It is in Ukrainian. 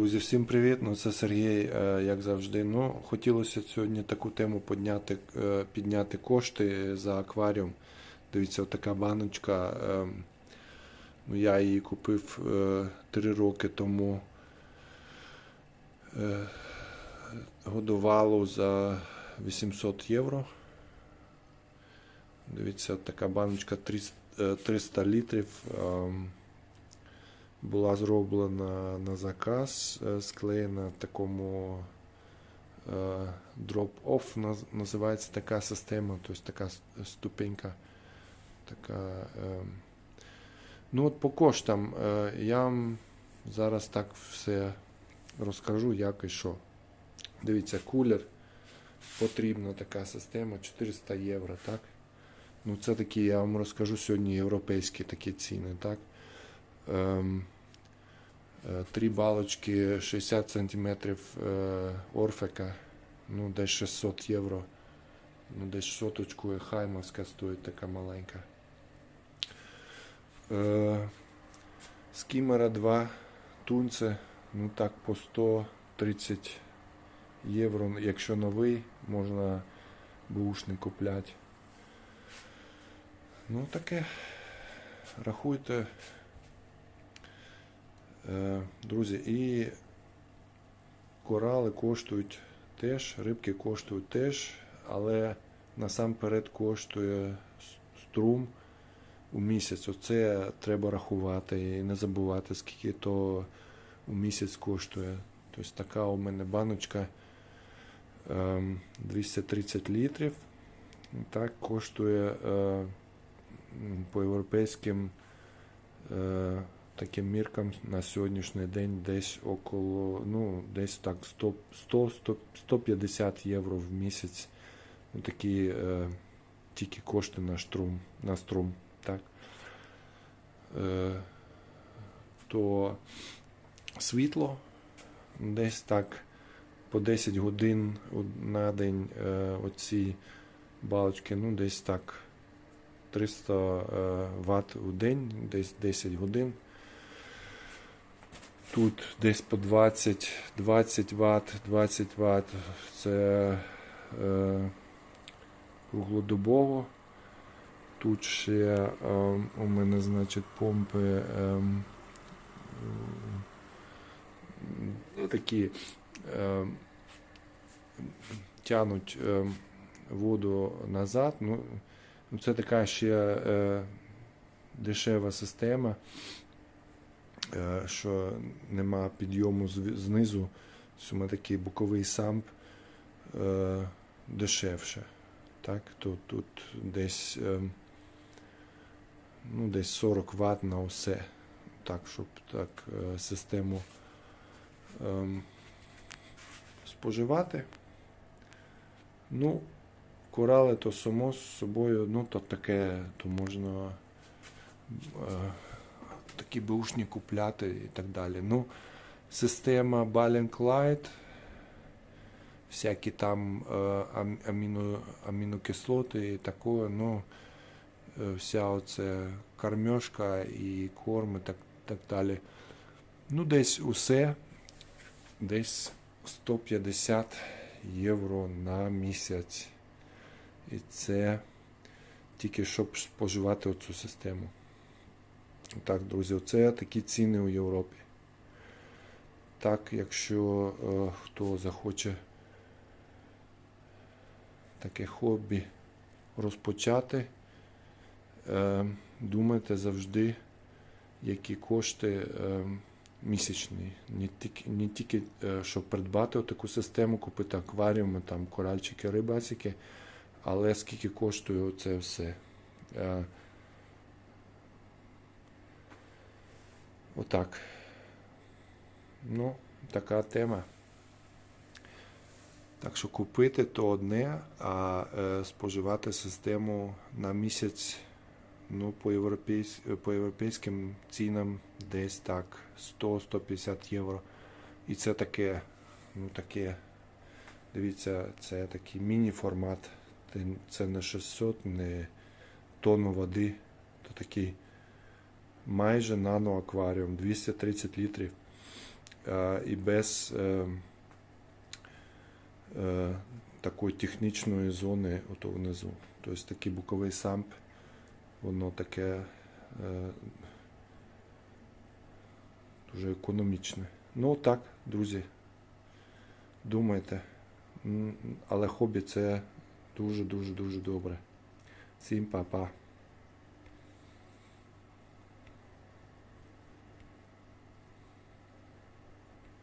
Друзі, всім привіт! Ну, це Сергій, е, як завжди. Ну, хотілося сьогодні таку тему підняти, е, підняти кошти за акваріум. Дивіться, така баночка. е, Ну, я її купив 3 роки тому. Е, Годувалу за 800 євро. Дивіться, така баночка 300, е, 300 літрів. Була зроблена на заказ, е, склеєна такому е, drop-off, називається така система, тобто така ступенька. Така, е, ну от по коштам я вам зараз так все розкажу, як і що. Дивіться, кулер. Потрібна така система 400 євро, так? Ну, це такі, я вам розкажу сьогодні європейські такі ціни, так? Ем, е, Три балочки 60 см орфека, ну десь 600 євро. Ну, десь соточку хаймовська стоїть така маленька. Е, Скімера 2 тунце, ну так по 130 євро. Якщо новий, можна бушник купляти. Ну таке. Рахуйте. Е, Друзі, і корали коштують теж, рибки коштують теж, але насамперед коштує струм у місяць. Оце треба рахувати і не забувати, скільки то у місяць коштує. Тобто така у мене баночка ем, 230 літрів. Так коштує е, по європейським е, таким міркам на сьогоднішній день десь около, ну, десь так 100, 100, 100 150 євро в місяць. Ну, такі е, тільки кошти на струм, на струм, так. Е, то світло десь так по 10 годин на день е, оці балочки, ну десь так 300 е, Вт у день, десь 10 годин. Тут десь по 20, 20 Вт, 20 Вт. Це е, круглодобово. Тут ще е, у мене, значить, помпи е, м, такі е, тянуть е, воду назад. Ну, це така ще е, дешева система, е, що нема підйому знизу. Саме такий боковий самп е, дешевше. Так, то тут десь, е, ну, десь 40 Вт на усе. Так, щоб так е, систему ем, споживати. Ну, корали то само з собою, ну то таке, то можна е, такі бушні купляти і так далі. Ну, система Light, всякі там е, аміно, амінокислоти і таке, ну, е, вся оце кормежка і корм і так, так далі. Ну, десь усе, десь 150 євро на місяць. І це тільки щоб споживати оцю систему. Так, друзі, це такі ціни у Європі. Так, якщо е, хто захоче таке хобі розпочати, е, думайте завжди, які кошти е, місячні. Не тільки, не тільки е, щоб придбати таку систему, купити акваріуми, там, коральчики, рибасики, але скільки коштує це все. Е, Отак. Ну, така тема. Так що купити то одне, а е, споживати систему на місяць ну, по, європейсь, по європейським цінам десь так 100-150 євро. І це таке, ну таке, дивіться, це такий міні-формат. Це- не 600, не тонну води, то такий майже нано-акваріум, 230 літрів. е, і без е, е, такої технічної зони ото внизу. Тобто такий боковий самп, воно таке дуже економічне. Ну так, друзі. Думайте. Але хобі це дуже-дуже дуже добре. Всім па-па.